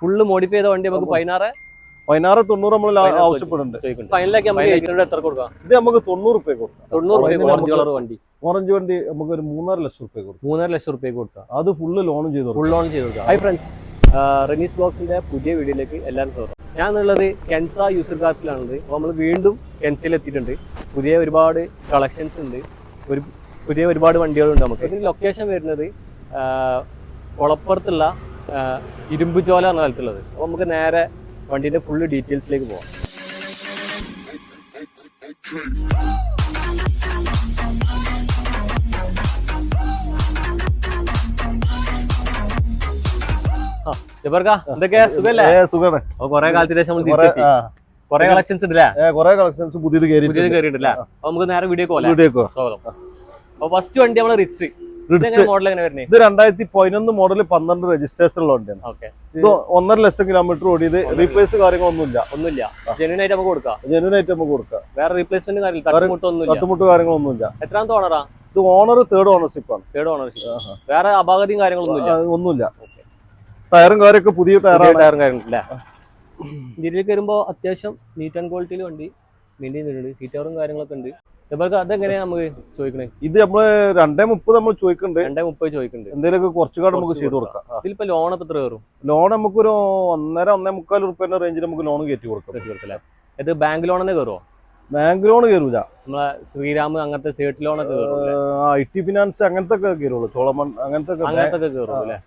Full modify ചെയ്ത വണ്ടി നമുക്ക് പതിനാറ് പതിനാറ് തൊണ്ണൂറ് നമ്മൾ ആവശ്യപ്പെടുന്നുണ്ട്. ഫൈനലൊക്കെ നമുക്ക് എത്ര കൊടുക്കാം? ഇത് നമുക്ക് തൊണ്ണൂറ് റുപ്യ കൊടുക്കാം തൊണ്ണൂറ് ഓറഞ്ച് കളർ വണ്ടി. ഓറഞ്ച് വണ്ടി നമുക്ക് ഒരു മൂന്നര ലക്ഷം റുപ്യ കൊടുക്കാം. മൂന്നര ലക്ഷം റുപ്യ കൊടുക്കാം. അത് ഫുള്ള് ലോൺ ചെയ്ത് ഫുൾ ലോൺ ചെയ്ത് കൊടുക്കാം. ഹൈ ഫ്രണ്ട്സ് റെനീസ് ബ്ലോഗ്സിന്റെ പുതിയ വീഡിയോയിലേക്ക് എല്ലാവരും സ്വാഗതം. ഞാൻ ഉള്ളത് കെൻസ യൂസർ കാർസിലാണുള്ളത് അപ്പോൾ നമ്മൾ വീണ്ടും കെൻസയിൽ എത്തിയിട്ടുണ്ട്. പുതിയ ഒരുപാട് കളക്ഷൻസ് ഉണ്ട്. ഒരു പുതിയ ഒരുപാട് വണ്ടികളുണ്ട് നമുക്ക്. ഇതിന് ലൊക്കേഷൻ വരുന്നത് ആ, ആ, ഇരുമ്പുചോല എന്ന സ്ഥലത്തുള്ളത് അപ്പോൾ നമുക്ക് നേരെ വണ്ടീന്റെ ഫുള്ള് ഡീറ്റെയിൽസിലേക്ക് പോവാം. കുറെ കാലത്തിന് ശേഷം നമ്മൾ കുറെ കളക്ഷൻസ് ഉണ്ടല്ലേ ഏ, കുറെ കളക്ഷൻസ് പുതിയത് പുതിയത് കയറിയിട്ടില്ല അപ്പൊ നമുക്ക് നേരെ വീഡിയോ വീഡിയോക്കോ സ്വാഗതം. അപ്പൊ ഫസ്റ്റ് വണ്ടി നമ്മൾ റിറ്റ്സ് ഇത് രണ്ടായിരത്തി പതിനൊന്ന് മോഡൽ പന്ത്രണ്ട് രജിസ്ട്രേഷൻ ഉള്ള വണ്ടിയാണ്. ഇത് ഒന്നര ലക്ഷം കിലോമീറ്റർ ഓടിയത് റീപ്ലേസ് കാര്യങ്ങളൊന്നുമില്ല. ഒന്നുമില്ല. ജെന്യൂൻ ആയിട്ട് നമുക്ക് കൊടുക്കാം? ജെന്യൂൻ ആയിട്ട് നമുക്ക് കൊടുക്കാം. വേറെ റീപ്ലേസ്മെന്റ് തട്ടുമുട്ട് കാര്യങ്ങളൊന്നുമില്ല. എത്രാമത്തെ ഓണറാ ഇത് ഓണർ തേർഡ് ഓണർഷിപ്പ് ആണ്. തേർഡ് ഓണർഷിപ്പ് വേറെ അപാകതയും കാര്യങ്ങളൊന്നുമില്ല? ഒന്നുമില്ല. ടയറും കാര്യമൊക്കെ പുതിയ ടയറാണ് ടയറും കാര്യങ്ങളില്ല ഇന്ത്യയിലേക്ക് വരുമ്പോ അത്യാവശ്യം നീറ്റ് ആൻഡ് ക്വാളിറ്റിയിൽ വണ്ടി മെയിന്റെയിൻ സീറ്റ് സീറ്ററും കാര്യങ്ങളൊക്കെ ഉണ്ട്. അതെങ്ങനെയാ നമുക്ക് ചോദിക്കണേ? ഇത് നമ്മൾ രണ്ടേ മുപ്പത് നമ്മൾ ചോദിക്കുന്നുണ്ട് രണ്ടേ മുപ്പത് ചോദിക്കുന്നുണ്ട് എന്തെങ്കിലുമൊക്കെ കുറച്ചുകൂടെ നമുക്ക് കുറച്ച് ചെയ്ത് കൊടുക്കാം. ഇതിലിപ്പോ ലോൺ എത്ര കയറും? ലോൺ നമുക്കൊരു ഒന്നര ഒന്നേ മുക്കാൽ റുപ്യന്റെ റേഞ്ചിൽ നമുക്ക് ലോൺ കയറ്റി കൊടുക്കാം. കെട്ടി കൊടുക്കല്ലേ ഇത് ബാങ്ക് ലോൺ തന്നെ കയറുമോ ബാങ്ക് ലോൺ കയറൂല നമ്മളെ ശ്രീരാം അങ്ങനത്തെ സേട്ട് ലോൺ ഒക്കെ ഐ ടി ഫിനാൻസ് അങ്ങനത്തെ ഒക്കെ കയറുള്ളൂ ചോളമൺ അങ്ങനത്തെ അങ്ങനത്തെ ഒക്കെ കയറും അല്ലേ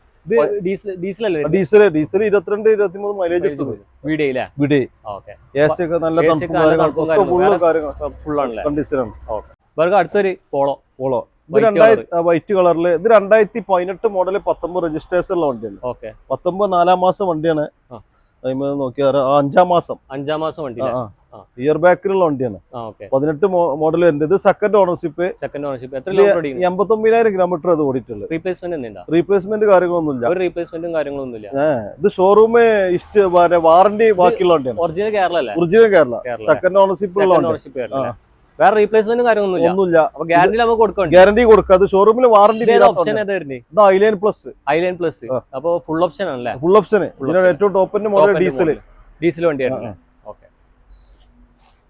ഡീസൽ ഇരുപത്തിരണ്ട് ഇരുപത്തിമൂന്ന് മൈലേജ് എ സി ഒക്കെ നല്ല കണ്ടീഷനാണ്. അടുത്തൊരു പോളോ. പോളോ. വൈറ്റ് കളറിൽ ഇത് രണ്ടായിരത്തി പതിനെട്ട് മോഡൽ പത്തൊമ്പത് രജിസ്ട്രേഷൻ ഉള്ള വണ്ടിയാണ്. ഓക്കെ. പത്തൊമ്പത് നാലാം മാസം വണ്ടിയാണ്. നോക്കിയാൽ അഞ്ചാം മാസം. അഞ്ചാം മാസം വണ്ടി. ഇയർ ബാക്കിലുള്ള വണ്ടിയാണ്. പതിനെട്ട് മോഡൽ വരുന്നത്. ഇത് സെക്കൻഡ് ഓണർഷിപ്പ് സെക്കൻഡ് ഓണർഷിപ്പ് എത്ര ഒമ്പതിനായിരം ഓടിക്കുന്നു? എൺപത്തൊമ്പതിനായിരം കിലോമീറ്റർ അത് ഓടിയിട്ടുള്ളത്. റീപ്ലേസ്മെന്റ് റീപ്ലേസ്മെന്റ് കാര്യങ്ങളൊന്നുമില്ല. റീപ്ലേസ്മെന്റും കാര്യങ്ങളൊന്നുമില്ല. ഇത് ഷോറൂം ഇഷ്ട വാറന്റി ബാക്കിയുള്ള വണ്ടിയാണ്. Original Kerala original Kerala second ownership ഉള്ള ഓണർഷിപ്പ് വേറെ റീപ്ലേസ്മെന്റും കാര്യങ്ങളൊന്നുമില്ല? ഒന്നുമില്ല. ഗ്യാരണ്ടി നമുക്ക് കൊടുക്കാം. ഗ്യാരണ്ടി കൊടുക്കുക അത് ഷോറൂമിൽ വാറണ്ടി ഓപ്ഷൻ ഇത് ഐലൈൻ പ്ലസ് ഐലൈൻ പ്ലസ് അപ്പോൾ അപ്പൊ ഫുൾ ഓപ്ഷൻ ആണല്ലേ? ഫുൾ ഓപ്ഷൻ ഏറ്റവും ടോപ്പിന്റെ മോഡൽ ഡീസൽ ഡീസൽ വണ്ടിയാണ്.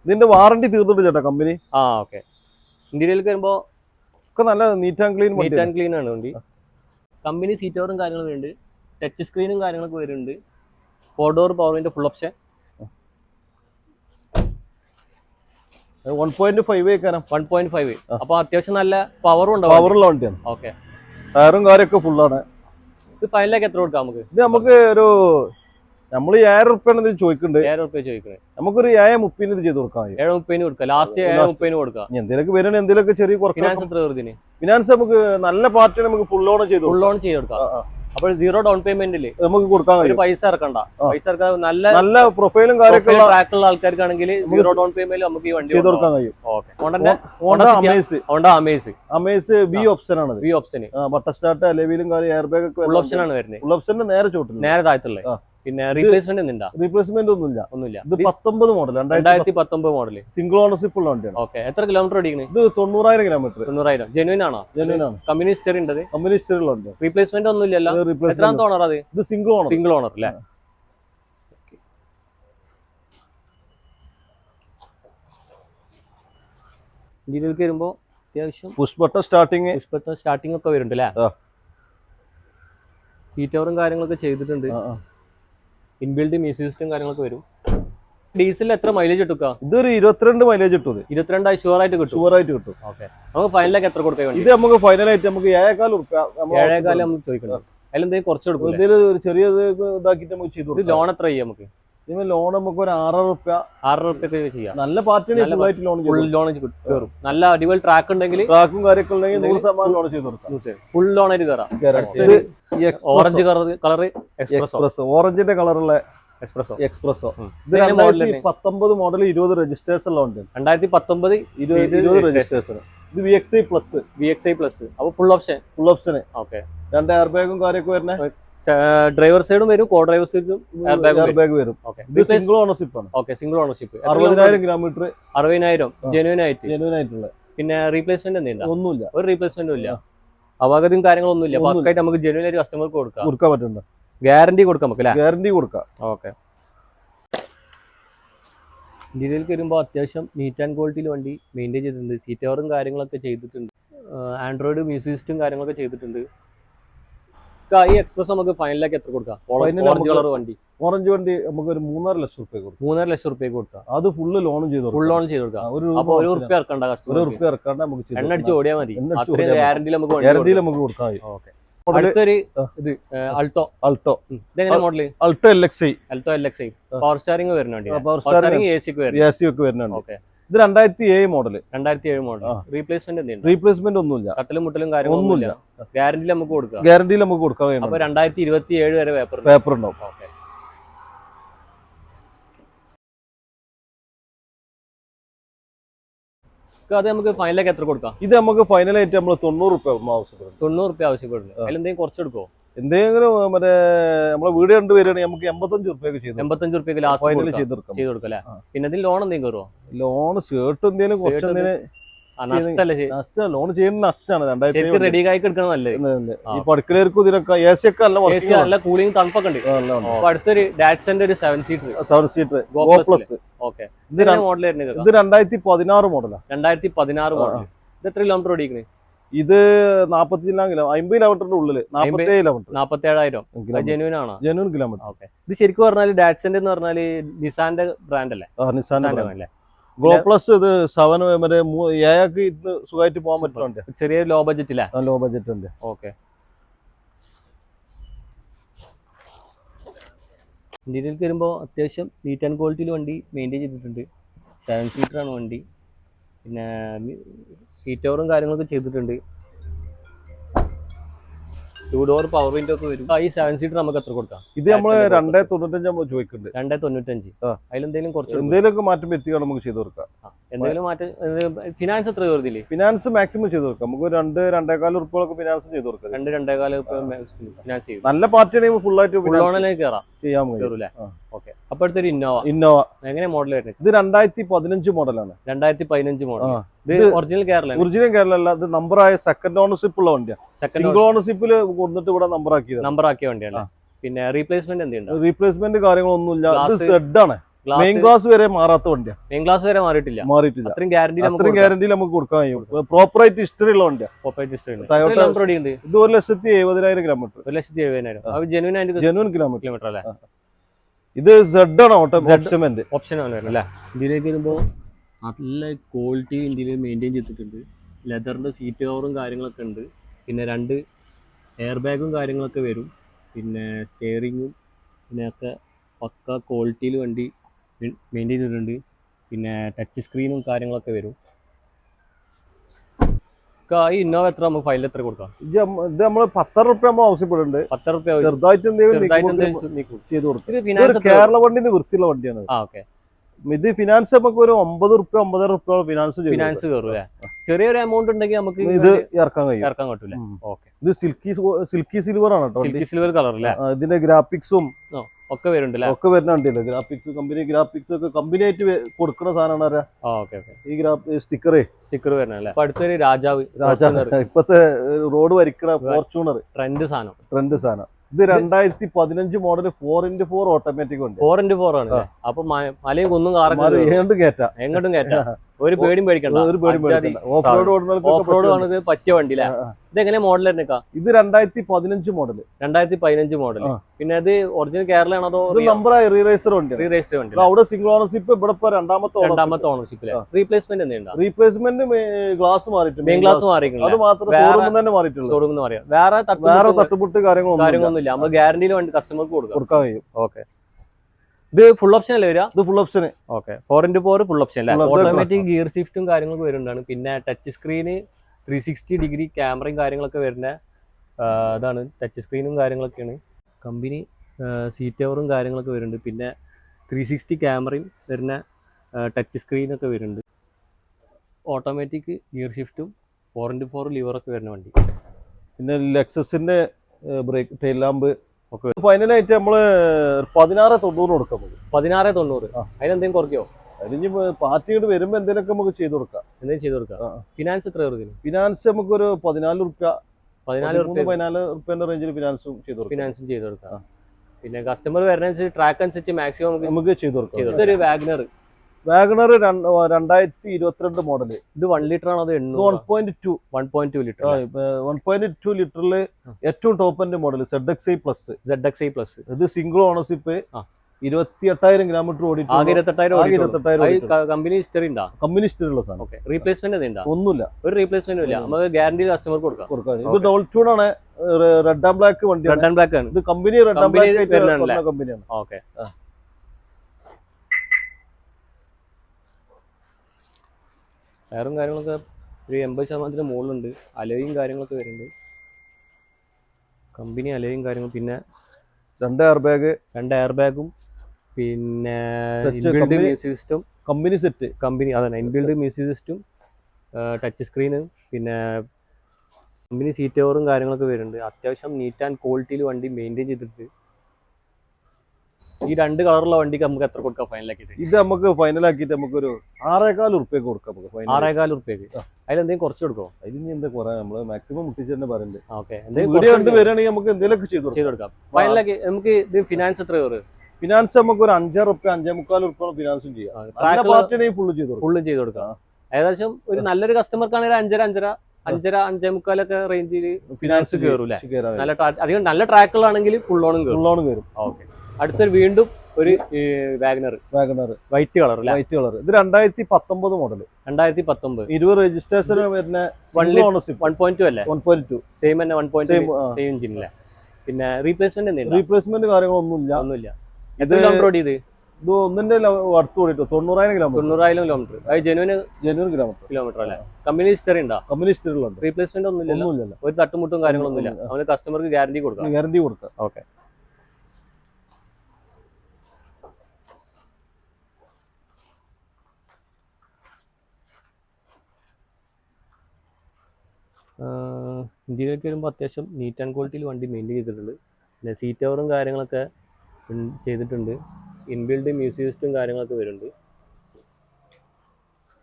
ഇതിന്റെ വാറണ്ടി തീർന്നിട്ട് ചേട്ടാ കമ്പനി ആ ഓക്കെ ഇന്റീരിയറിൽ വരുമ്പോ ഒക്കെ നല്ല neat and clean neat and clean ആണ് വണ്ടി. കമ്പനി സീറ്റ് കവറും കാര്യങ്ങളും വരുന്നുണ്ട്. ടച്ച് സ്ക്രീനും കാര്യങ്ങളൊക്കെ വരുന്നുണ്ട്. Four door power window full option one point five one point five അപ്പൊ അത്യാവശ്യം നല്ല പവറും ഉണ്ടാവും. പവറുള്ള വണ്ടിയാണ്. ഓക്കെ ടയറും കാര്യമൊക്കെ ഫുള്ളാണ് ഇത് ഫൈനലേക്ക് എത്ര കൊടുക്കാം നമുക്ക്? ഇത് നമുക്ക് ഒരു നമ്മൾ ഏഴര റുപ്യാണ് ചോദിക്കുന്നുണ്ട് ഏഴ് റുപ്യ ചോദിക്കുന്നത് നമുക്കൊരു ഏഴ് മുപ്പതിന് ഇത് ചെയ്ത് കൊടുക്കാം ഏഴ് മുപ്പതിന് കൊടുക്കാം. ലാസ്റ്റ് ഏഴ് മുപ്പതിന് കൊടുക്കാം. എന്തെങ്കിലും വരണം എന്തെങ്കിലും ചെറിയ ഫിനാൻസ് എത്ര ഫിനാൻസ് നമുക്ക് നല്ല പാർട്ടി നമുക്ക് ഫുൾ ഓൺ ചെയ്ത് ഫുൾ ലോൺ ഓൺ ചെയ്ത് കൊടുക്കാം. അപ്പോൾ സീറോ ഡൗൺ പേയ്മെന്റിൽ നമുക്ക് കൊടുക്കാൻ കഴിയും. പൈസ ഇറക്കണ്ട. പൈസ നല്ല നല്ല പ്രൊഫൈലും കാര്യമൊക്കെ ട്രാക്കുള്ള ആൾക്കാർക്കാണെങ്കിൽ സീറോ ഡൗൺ പേയ്മെന്റ് നമുക്ക് ഈ വണ്ടി കൊടുക്കാൻ കഴിയും. Honda Amaze Amaze Amaze B option ആണ് ബി ഓപ്ഷൻ ബട്ടർ സ്റ്റാർട്ട് അലവിലും കാര്യം എയർ ബാഗ് ഫുൾ ഓപ്ഷൻ ആണ് വരുന്നത്. ഫുൾ ഓപ്ഷന്റെ നേരെ ചോട്ടില്ല നേരെ താഴത്തുള്ളത്. പിന്നെ റീപ്ലേസ്മെന്റ് ഒന്നും റീപ്ലേസ്മെന്റ് ഒന്നുമില്ല. ഒന്നുമില്ല. ഇത് പത്തൊമ്പത് മോഡൽ രണ്ടായിരത്തി പത്തൊമ്പത് മോഡൽ സിംഗിൾ ഓണർഷിപ്പ് ഉള്ള വണ്ടിയാണ്. ഓക്കെ എത്ര കിലോമീറ്റർ ഓടിക്കുന്നത് ഇത് തൊണ്ണൂറായിരം കിലോമീറ്റർ തൊണ്ണൂറായിരം. ജെനുവിൻ ആണോ? ജെന്യൂൻ ആണ്. കമ്പനി ഹിസ്റ്ററി ഉണ്ട് കമ്പനി ഹിസ്റ്ററിയുള്ള വണ്ടി റീപ്ലേസ്മെന്റ് ഒന്നും ഇല്ലല്ലോ എത്രാമത്തെ ഓണർ അത്? ഇത് സിംഗിൾ ഓണർ സിംഗിൾ ഓണർ അല്ലേ ഇന്ത്യയിലേക്ക് വരുമ്പോ അത്യാവശ്യം പുഷ്പട്ട സ്റ്റാർട്ടിങ് പുഷ്പട്ട സ്റ്റാർട്ടിംഗ് ഒക്കെ വരുന്നുണ്ട് അല്ലേ. സീറ്റ് കവറും കാര്യങ്ങളൊക്കെ ചെയ്തിട്ടുണ്ട്. ഇൻബിൽഡ് മ്യൂസിക് സിസ്റ്റം കാര്യങ്ങളൊക്കെ വരും. ഡീസലിൽ എത്ര മൈലേജ് കിട്ടുക ഇതൊരു ഇരുപത്തിരണ്ട് മൈലേജ് കിട്ടും ഇരുപത്തിരണ്ട് ഷുവർ ആയിട്ട് കിട്ടും ഷുവർ ആയിട്ട് കിട്ടും. ഓക്കെ നമുക്ക് ഫൈനലൊക്കെ എത്ര കൊടുക്കാൻ ഇത് നമുക്ക് ഫൈനലായിട്ട് നമുക്ക് ഏഴേക്കാൽ ഏഴേകാലം നമുക്ക് ചോദിക്കണം അതിലെന്തെങ്കിലും കുറച്ച് കൊടുക്കും എന്തെങ്കിലും ഒരു ചെറിയ ഇത് ഇതാക്കിയിട്ട് നമുക്ക് ചെയ്തു കൊടുക്കാം. ലോൺ എത്ര ചെയ്യാം നമുക്ക്? ഇതിന് ലോൺ നമുക്ക് ഒരു ആറര റുപ്യ ആറര റുപ്യൊക്കെ ചെയ്യാം. നല്ല പാർട്ടിയാണ് ഫുൾ ആയിട്ട് ലോൺ ഫുൾ ലോൺ കയറും നല്ല അടിപൊളി ട്രാക്ക് ഉണ്ടെങ്കിൽ ട്രാക്കും കാര്യമൊക്കെ ഉണ്ടെങ്കിൽ നൂറ് ശതമാനം ലോൺ ചെയ്ത് കൊടുക്കാം. ഫുൾ ലോൺ ആയിട്ട് കയറാം ഓറഞ്ച് കളർ എക്സ്പ്രസോ ഓറഞ്ചിന്റെ കളറുള്ള എക്സ്പ്രസോ എക്സ്പ്രസോ. ഇത് രണ്ടായിരത്തി. പത്തൊമ്പത് മോഡൽ ഇരുപത് രജിസ്ട്രേഷൻ ഉള്ള വണ്ടി രണ്ടായിരത്തി പത്തൊമ്പത് ഇരുപത്. രജിസ്ട്രേഷൻ ഇത് V X I plus V X I plus അപ്പൊ ഫുൾ ഓപ്ഷൻ ഫുൾ ഓപ്ഷന് ഓക്കെ രണ്ട് എയർ ബാഗും കാര്യമൊക്കെ വരുന്ന? ഡ്രൈവർ സൈഡും വരും കോ ഡ്രൈവർ സൈഡും Airbag എയർ ബാഗ് വരും. ഓക്കെ സിംഗിൾ ഓണർഷിപ്പ് ആണ്. ഓക്കെ സിംഗിൾ ഓണർഷിപ്പ് അറുപതിനായിരം കിലോമീറ്റർ അറുപതിനായിരം. ജനുവൻ ആയിട്ട്. ജെനുവൻ ആയിട്ടുള്ള. പിന്നെ റീപ്ലേസ്മെന്റ് എന്തെങ്കിലും ഒന്നുമില്ല. ഒരു റീപ്ലേസ്മെന്റും ഇല്ല. അപാകതയും കാര്യങ്ങളൊന്നും ഇല്ല ആയിട്ട് പക്കായിട്ട് നമുക്ക് ജനുവൻ ആയിട്ട് കസ്റ്റമർക്ക് കൊടുക്കാം. കൊടുക്കാൻ പറ്റുന്നുണ്ട്. ഗ്യാരണ്ടി കൊടുക്കാം നമുക്ക് അല്ലേ? ഗ്യാരണ്ടി കൊടുക്കാം. ഓക്കെ ഇന്ത്യയിലേക്ക് വരുമ്പോൾ അത്യാവശ്യം നീറ്റ് ആൻഡ് ക്വാളിറ്റിയിൽ വണ്ടി മെയിന്റെയിൻ ചെയ്തിട്ടുണ്ട്. സീറ്റ് കവറും കാര്യങ്ങളൊക്കെ ചെയ്തിട്ടുണ്ട്. ആൻഡ്രോയിഡ് മ്യൂസിക് സിസ്റ്റം കാര്യങ്ങളൊക്കെ ചെയ്തിട്ടുണ്ട്. ഈ എക്സ്പ്രസ് നമുക്ക് ഫൈനലിലേക്ക് എത്ര കൊടുക്കാം? ഓറഞ്ച് കളർ വണ്ടി. ഓറഞ്ച് വണ്ടി നമുക്ക് ഒരു മൂന്നര ലക്ഷം റുപ്യ കൊടുക്കും. മൂന്നര ലക്ഷം റുപ്യ കൊടുക്കാം അത് ഫുള്ള് ലോൺ ചെയ്ത്. ഫുൾ ലോൺ ചെയ്ത് കൊടുക്കാം. ഒരു അപ്പൊ ഒരു ഉറുപ്പ്യ ഇറക്കണ്ട ഒരു കസ്റ്റമർ റുപ്യ ഇറക്കാണ്ട് നമുക്ക് ചെയ്ത് എണ്ണ അടിച്ച് ഓടിയാൽ മതി. ഗ്യാരണ്ടിയിൽ നമുക്ക് ഗ്യാരണ്ടിയിൽ. നമുക്ക് കൊടുക്കാം. ഓക്കെ. അടുത്തൊരു ഇത് അൾട്ടോ അൾട്ടോ ഇതെങ്ങനെ model Alto L X I Alto L X I. Power steering വരുന്നുണ്ട് പവർ സ്റ്റാറിംഗ് എ സിക്ക് വരുന്നുണ്ട് ഓക്കെ. ഇത് രണ്ടായിരത്തി ഏഴ് മോഡൽ രണ്ടായിരത്തി ഏഴ് മോഡൽ. റീപ്ലേസ്മെന്റ് എന്തെങ്കിലും റീപ്ലേസ്മെന്റ് ഒന്നുമില്ല. കട്ടലും മുട്ടലും കാര്യങ്ങളൊന്നുമില്ല ഗ്യാരണ്ടി നമുക്ക് കൊടുക്കാം. ഗ്യാരണ്ടി നമുക്ക് കൊടുക്കാൻ അപ്പൊ രണ്ടായിരത്തി ഇരുപത്തി ഏഴ് വരെ പേപ്പർ പേപ്പർ ഉണ്ടാവും ഓക്കെ അത് നമുക്ക് ഫൈനലൊക്കെ എത്ര കൊടുക്കാം? ഇത് നമുക്ക് ഫൈനലായിട്ട് നമ്മൾ തൊണ്ണൂറ് റുപ്യ ആവശ്യപ്പെടും തൊണ്ണൂറ് റുപ്യ ആവശ്യപ്പെടുന്നു. അതിലെന്തെങ്കിലും കുറച്ചെടുക്കോ എന്തെങ്കിലും മറ്റേ നമ്മളെ വീട് കണ്ടു വരികയാണെങ്കിൽ നമുക്ക് എൺപത്തഞ്ച് റുപ്യൊക്കെ ചെയ്തു എൺപത്തഞ്ച് റുപ്യക്ക് ലാസ്റ്റ് ചെയ്ത് കൊടുക്കാം. ചെയ്ത് കൊടുക്കാം അല്ലേ? പിന്നെ ലോൺ എന്തെങ്കിലും കയറുമോ ലോൺ ഷർട്ട് എന്തെങ്കിലും കുറച്ച് എന്തെങ്കിലും ലോൺ ചെയ്യുന്ന നഷ്ടമാണ്. റെഡി ആയി എടുക്കണമല്ലേ ഈ ആ. പടുക്കലേർക്കും ഇതിനൊക്കെ എ സി ഒക്കെ നല്ല എ സി വർക്കിംഗ് നല്ല കൂളിംഗ് തണുപ്പൊക്കെ ഉണ്ട്. അടുത്തൊരു ഡാറ്റ്സന്റെ ഒരു seven seater seven seater Go plus okay ഇത് രണ്ടായിരത്തി പതിനാറ് മോഡലാണ് രണ്ടായിരത്തി പതിനാറ് മോഡൽ ഇത് എത്ര കിലോമീറ്റർ ഓടിക്കണേ ഇത് നാപ്പത്തിനാല് കിലോ അമ്പത് കിലോമീറ്ററിന്റെ ഉള്ളിൽ നാപ്പത്തേഴ് കിലോമീറ്റർ നാപ്പത്തി ഏഴായിരം ജെനുവിൻ ആണോ? ജനുവൻ കിലോമീറ്റർ ഓക്കെ ഇത് ശരിക്കും പറഞ്ഞാൽ ഡാറ്റ്സന്റെ എന്ന് പറഞ്ഞാൽ നിസാന്റെ ബ്രാൻഡ് അല്ലേ? നിസാന്റെ അല്ലേ? ഗോ പ്ലസ് ഇത് സെവൻ ഏഴാക്ക് ഇത് സുഖമായിട്ട് പോകാൻ പറ്റുന്നുണ്ട്. ചെറിയ ലോ ബഡ്ജറ്റ് അല്ലേ ലോ ബഡ്ജറ്റ് ഉണ്ട്. ഓക്കെ ഇന്ത്യയിലേക്ക് വരുമ്പോൾ അത്യാവശ്യം നീറ്റ് ആൻഡ് ക്വാളിറ്റിയിൽ വണ്ടി മെയിന്റെയിൻ ചെയ്തിട്ടുണ്ട്. സെവൻ സീറ്റർ ആണ് വണ്ടി. പിന്നെ സീറ്റ് കവറും കാര്യങ്ങളൊക്കെ ചെയ്തിട്ടുണ്ട്. ടു ഡോർ പവർ വിൻഡോ ഒക്കെ വരും. ഈ സെവൻ സീറ്റർ നമുക്ക് എത്ര കൊടുക്കാം? ഇത് നമ്മൾ രണ്ടേ തൊണ്ണൂറ്റഞ്ച് നമ്മൾ ചോദിക്കുന്നുണ്ട്. രണ്ടേ തൊണ്ണൂറ്റഞ്ച്. അതിലെന്തെങ്കിലും കുറച്ച് എന്തെങ്കിലുമൊക്കെ മാറ്റം വരുത്തിയാണ് നമുക്ക് ചെയ്ത് കൊടുക്കാം. എന്തെങ്കിലും മാറ്റം ഫിനാൻസ് എത്ര കയറുന്നില്ലേ ഫിനാൻസ് മാക്സിമം ചെയ്ത് കൊടുക്കാം. നമുക്ക് രണ്ട് രണ്ടേകാല ഉറുപ്പൊക്കെ ഫിനാൻസ് ചെയ്ത് കൊടുക്കാം. രണ്ട് രണ്ടേകാൽ ഫിനാൻസ് ചെയ്യും. നല്ല പാർട്ടി ആണെങ്കിൽ ഫുൾ ആയിട്ട് ഫുൾ ഓണിലേക്ക് കയറാം. ചെയ്യാൻ കയറൂലേ. ഓക്കെ. അപ്പോഴത്തെ അടുത്തൊരു ഇന്നോവ ഇന്നോവ എങ്ങനെ മോഡൽ വരുന്നത്? ഇത് രണ്ടായിരത്തി പതിനഞ്ച് മോഡലാണ് രണ്ടായിരത്തി പതിനഞ്ച് model original Kerala original Kerala അല്ല ഇത് നമ്പറായ സെക്കൻഡ് ഓണർഷിപ്പ് ഉള്ള വണ്ടിയാണ് സെക്കൻഡ് സിംഗിൾ ഓണർഷിപ്പിൽ കൊടുത്തിട്ട് ഇവിടെ നമ്പർ ആക്കിയത്. നമ്പർ ആക്കിയ വണ്ടിയാണ്. പിന്നെ റീപ്ലേസ്മെന്റ് എന്തെങ്കിലും റീപ്ലേസ്മെന്റ് കാര്യങ്ങളൊന്നും ഇല്ല ഇത് സെഡ് ആണ്. മെയിൻ ഗ്ലാസ് ഗ്ലാസ് വരെ മാറാത്ത വണ്ടിയാണ് മെയിൻ ഗ്ലാസ് വരെ മാറിയിട്ടില്ല. മാറിയിട്ടില്ല. അത്രയും ഗ്യാരണ്ടി അത്രയും ഗ്യാരണ്ടി നമുക്ക് കൊടുക്കാൻ കഴിയും. പ്രോപ്പർ ആയിട്ട് ഹിസ്റ്ററി ഉള്ള വണ്ടിയാണ് ഇത് ഒരു ലക്ഷത്തി എഴുപതിനായിരം കിലോമീറ്റർ ഒരു ലക്ഷത്തി എഴുപതിനായിരം. ജെനുവിൻ ആയിട്ട് ജനുവൻ കിലോമീറ്റർ കിലോമീറ്റർ അല്ലേ? ഇത് സെഡ് ആണ് ഓട്ടോ. സെഡ് ഓപ്ഷമെന്റ് ഓപ്ഷൻ ആണ് അല്ലേ? ഇതിലേക്ക് വരുമ്പോൾ നല്ല ക്വാളിറ്റി ഇന്ത്യയിൽ മെയിന്റെയിൻ ചെയ്തിട്ടുണ്ട്. ലെതറിന്റെ സീറ്റ് കവറും കാര്യങ്ങളൊക്കെ ഉണ്ട്. പിന്നെ രണ്ട് എയർ ബാഗും കാര്യങ്ങളൊക്കെ വരും. പിന്നെ സ്റ്റിയറിങ്ങും പിന്നെയൊക്കെ പക്ക ക്വാളിറ്റിയിൽ വണ്ടി മെയിന്റെയിൻ ചെയ്തിട്ടുണ്ട്. പിന്നെ ടച്ച് സ്ക്രീനും കാര്യങ്ങളൊക്കെ വരും. ഈ ഇന്നോവ എത്ര നമുക്ക് ഫൈനൽ എത്ര കൊടുക്കാം? ഇത് നമ്മൾ പത്തര റുപ്യ നമ്മൾ ആവശ്യപ്പെടുന്നുണ്ട് പത്ത് റുപ്യ ചെറുതായിട്ട് എന്തെങ്കിലും. ചെയ്ത് കൊടുക്കും. കേരള വണ്ടിന്റെ വൃത്തിയുള്ള വണ്ടിയാണ്. ആ ഓക്കെ ഇത് ഫിനാൻസ് നമുക്ക് ഒരു ഒമ്പത് റുപ്യ ഒമ്പതര റുപ്യ ഫിനാൻസ് ഫിനാൻസ് കയറും അല്ലേ? ചെറിയൊരു എമൗണ്ട് ഉണ്ടെങ്കിൽ നമുക്ക്. ഇത് ഇറക്കാൻ കഴിയും. ഇറക്കാൻ പറ്റൂല. ഓക്കെ. ഇത് സിൽക്കി സിൽക്കി സിൽവർ ആണ് കേട്ടോ സിൽക്കി സിൽവർ കളർ അല്ലേ? ഇതിന്റെ ഗ്രാഫിക്സും ഒക്കെ വരുന്നുണ്ട് അല്ലേ ഒക്കെ വരുന്നുണ്ടല്ലോ ഗ്രാഫിക്സ് കമ്പനി ഗ്രാഫിക്സ് ഒക്കെ കമ്പനി ആയിട്ട് കൊടുക്കുന്ന സാധനമാണ് ഓക്കെ ഈ ഗ്രാഫ് സ്റ്റിക്കറേ സ്റ്റിക്കർ വരുന്നല്ലേ അപ്പൊ അടുത്തൊരു രാജാവ് രാജാവ്. ഇപ്പത്തെ റോഡ് വരിക്കണ ഫോർച്യൂണർ ട്രെൻഡ് സാധനം. ട്രെൻഡ് സാധനം. ഇത് രണ്ടായിരത്തി പതിനഞ്ച് model four into four automatic ഉണ്ട് ഫോർ ഇന്റു ഫോർ ആണ്? അപ്പൊ മലയും കുന്നും കാറും എങ്ങോട്ടും കയറ്റാം എങ്ങോട്ടും കയറ്റാം ഒരു പേടിയും പേടിക്കണ്ട. ഒരു പേടിയും പേടിക്കണ്ട. ഓഫ് റോഡ് ഓഫ് റോഡ് ആണ് ഇത് പറ്റിയ വണ്ടി അല്ലേ ഇതെങ്ങനെ മോഡൽ നിൽക്കാ ഇത് രണ്ടായിരത്തി പതിനഞ്ച് മോഡൽ രണ്ടായിരത്തി പതിനഞ്ച് മോഡൽ പിന്നെ അത് ഒറിജിനൽ കേരള ആണോ അതോ നമ്പറായി റീറൈസർ വണ്ടി റീ രജിസ്റ്റർ വണ്ടി ഇത് അവിടെ സിംഗിൾ ഓണർഷിപ്പ് ഇവിടെ ഇപ്പൊ രണ്ടാമത്തെ രണ്ടാമത്തെ ഓണർഷിപ്പ് റീപ്ലേസ്മെന്റ് എന്തുണ്ടാ റീപ്ലേസ്മെന്റ് ഗ്ലാസ് മാറിയിട്ടുണ്ട്. മെയിൻ അത് മാറിയിട്ടില്ല മാത്രം വേറെ- ഷോറൂമിൽ തന്നെ മാറിയിട്ടുള്ളൂ. ഷോറൂമിൽ വേറെ തട്ടുമുട്ട് കാര്യങ്ങളൊന്നും കാര്യങ്ങളൊന്നുമില്ല. നമ്മൾ ഗ്യാരണ്ടിയിൽ വണ്ടി കസ്റ്റമർക്ക് കൊടുക്കാം. കൊടുക്കാൻ കഴിയും. ഓക്കെ ഇത് ഫുൾ ഓപ്ഷൻ അല്ലേ വരിക? ഇത് full option okay four into four full option അല്ലേ? ഓട്ടോമാറ്റിക് ഗിയർ ഷിഫ്റ്റും കാര്യങ്ങളൊക്കെ വരുന്നുണ്ടാണ്. പിന്നെ touch screen three sixty degree ക്യാമറയും കാര്യങ്ങളൊക്കെ വരുന്ന അതാണ് ഇതാണ് ടച്ച് സ്ക്രീനും കാര്യങ്ങളൊക്കെയാണ്. കമ്പനി സീറ്റ് കവറും കാര്യങ്ങളൊക്കെ വരുന്നുണ്ട്. പിന്നെ ത്രീ സിക്സ്റ്റി ക്യാമറയും വരുന്ന ടച്ച് സ്ക്രീനൊക്കെ വരുന്നുണ്ട്. ഓട്ടോമാറ്റിക് ഗിയർ ഷിഫ്റ്റും ഫോർ ഇന്റു ഫോർ ലിവറൊക്കെ വരുന്ന വണ്ടി. പിന്നെ ലെക്സസിന്റെ ബ്രേക്ക് ടെയിൽ ലാമ്പ് ഒക്കെ ഫൈനലായിട്ട് നമ്മൾ പതിനാറ് തൊണ്ണൂറ് കൊടുക്കാം നമുക്ക്. പതിനാറ് തൊണ്ണൂറ്. അതിനെന്തെങ്കിലും കുറയ്ക്കോ? അതിന് പാർട്ടിയോട് വരുമ്പോ എന്തെങ്കിലുമൊക്കെ നമുക്ക് ചെയ്തു കൊടുക്കാം. എന്തെങ്കിലും ചെയ്തു കൊടുക്കാം. ഫിനാൻസ് എത്ര കയറുന്നു ഫിനാൻസ് നമുക്കൊരു പതിനാല് റുപ്യ പതിനാല് റുപ്യ പതിനാല് റുപ്യന്റെ റേഞ്ചിൽ ഫിനാൻസും ചെയ്തു കൊടുക്കാം. ഫിനാൻസും ചെയ്തു കൊടുക്കാം. പിന്നെ കസ്റ്റമർ വരുന്നതനുസരിച്ച് ട്രാക്ക് അനുസരിച്ച് മാക്സിമം നമുക്ക് നമുക്ക് ചെയ്തു കൊടുക്കാം. ഒരു വാഗ്നർ വാഗണർ രണ്ടായിരത്തി ഇരുപത്തിരണ്ട് മോഡൽ ഇത് വൺ ലിറ്റർ ആണ് അത് one point two one point two litre one point two ലിറ്ററിൽ ഏറ്റവും ടോപ്പിന്റെ model Z X I plus Z X I plus ഇത് സിംഗിൾ ഓണർഷിപ്പ്. ഇരുപത്തി എട്ടായിരം കിലോമീറ്റർ ഓടി ഓടിയിട്ട് കമ്പനി ഹിസ്റ്ററി ഉണ്ടോ? കമ്പനി ഹിസ്റ്ററി കമ്മ്യൂണിസ്റ്റുള്ള സാധനം. റീപ്ലേസ്മെന്റ് ഒന്നുമില്ല. ഒരു റീപ്ലേസ്മെന്റ് ഇല്ല. നമുക്ക് ഗ്യാരണ്ടി കസ്റ്റമർ കൊടുക്കാം. ഇത്. ഡോൾ ട്യൂൺ ആണ്. റെഡ് ആൻഡ് ബ്ലാക്ക് വണ്ടി റെഡ് ആൻഡ് ബ്ലാക്ക് ആണ്. ഇത് കമ്പനി റെഡ് ആൻഡ് ബ്ലാക്ക്? കമ്പനിയാണ് ഓക്കെ ടയറും കാര്യങ്ങളൊക്കെ ഒരു എൺപത് ശതമാനത്തിന് മുകളിലുണ്ട്. അലയും കാര്യങ്ങളൊക്കെ വരുന്നുണ്ട്. കമ്പനി അലയും കാര്യങ്ങളും പിന്നെ രണ്ട് എയർ ബാഗ് രണ്ട് എയർ ബാഗും പിന്നെ inbuilt music system company set company അതന്നെ inbuilt music system touch screen പിന്നെ കമ്പനി സീറ്റ് ഓവറും കാര്യങ്ങളൊക്കെ വരുന്നുണ്ട്. അത്യാവശ്യം നീറ്റ് ആൻഡ് ക്വാളിറ്റിയിൽ വണ്ടി മെയിന്റെയിൻ ചെയ്തിട്ട് ഈ രണ്ട് കളറുള്ള വണ്ടിക്ക് നമുക്ക് എത്ര കൊടുക്കാം ഫൈനലാക്കിയിട്ട് ഇത് നമുക്ക് ഫൈനൽ നമുക്ക് ഒരു ആറേകാൽ ഉറുപ്പ്യക്ക് കൊടുക്കാം നമുക്ക് ആറേകാൽ ഉറുപ്പ്യക്ക്. അതിലെന്തെങ്കിലും കുറച്ച് കൊടുക്കോ അതിന് എന്താ കുറേ? നമ്മൾ മാക്സിമം മുട്ടിച്ചെന്നെ പറയുന്നത് ഓക്കെ വീഡിയോ കണ്ട് വരികയാണെങ്കിൽ നമുക്ക് എന്തെങ്കിലുമൊക്കെ ചെയ്തു കൊടുക്കാം. ചെയ്ത് കൊടുക്കാം. ഫൈനലാക്കി നമുക്ക് ഇത് ഫിനാൻസ് എത്ര കയറ് ഫിനാൻസ് നമുക്ക് ഒരു അഞ്ചാറ് ഉറുപ്പ അഞ്ചേ മുക്കാൽ റുപ്യ ഫിനാൻസും ചെയ്യാം പാർട്ടിയാണെങ്കിൽ ഫുള്ള് ചെയ്തു ഫുള്ളും ചെയ്ത് കൊടുക്കാം. ഏകദേശം ഒരു നല്ലൊരു കസ്റ്റമർക്കാണെങ്കിൽ അഞ്ചര അഞ്ചര അഞ്ചര അഞ്ചേ മുക്കാലൊക്കെ റേഞ്ചിൽ ഫിനാൻസ് കയറും അല്ലേ? നല്ല അധികം നല്ല ട്രാക്കുകളാണെങ്കിൽ ഫുൾ ഓണും കയറും ഓണും കയറും ഓക്കെ അടുത്തൊരു വീണ്ടും ഒരു Wagon R Wagon R white colour white colour. ഇത് രണ്ടായിരത്തി പത്തൊമ്പത് മോഡൽ രണ്ടായിരത്തി പത്തൊമ്പത് ഇരുപത് രജിസ്ട്രേഷൻ വരുന്ന one ownership one point two അല്ലേ? വൺ പോയിന്റ് ടു സെയിം തന്നെ വൺ പോയിന്റ് സെയിം എഞ്ചിൻ അല്ലേ പിന്നെ റീപ്ലേസ്മെന്റ് എന്തെങ്കിലും റീപ്ലേസ്മെന്റ് കാര്യങ്ങളൊന്നുമില്ല. ഒന്നുമില്ല. എത്ര കിലോമീറ്റർ ഓടിയത്? ഇത് ഒന്നിന്റെ അടുത്ത് ഓടിട്ടോ തൊണ്ണൂറായിരം കിലോമീറ്റർ തൊണ്ണൂറായിരം കിലോമീറ്റർ അത് ജനുവിന് ജനുവൻ കിലോമീറ്റർ കിലോമീറ്റർ അല്ലേ? കമ്പനി ഹിസ്റ്ററി ഉണ്ടോ? കമ്പനി ഹിസ്റ്ററി റീപ്ലേസ്മെന്റ് ഒന്നുമില്ല ഒരു തട്ടുമുട്ടും കാര്യങ്ങളൊന്നുമില്ല. അവന് കസ്റ്റമർക്ക് ഗ്യാരണ്ടി കൊടുക്കാം. ഗ്യാരണ്ടി കൊടുക്കാം. ഓക്കെ ഇന്ത്യയിലേക്ക് വരുമ്പോൾ അത്യാവശ്യം നീറ്റ് ആൻഡ് ക്വാളിറ്റിയിൽ വണ്ടി മെയിന്റെയിൻ ചെയ്തിട്ടുണ്ട്. പിന്നെ സീറ്റ് കവറും കാര്യങ്ങളൊക്കെ ചെയ്തിട്ടുണ്ട്. ഇൻബിൽഡ് മ്യൂസിക് സിസ്റ്റം കാര്യങ്ങളൊക്കെ വരുന്നുണ്ട്.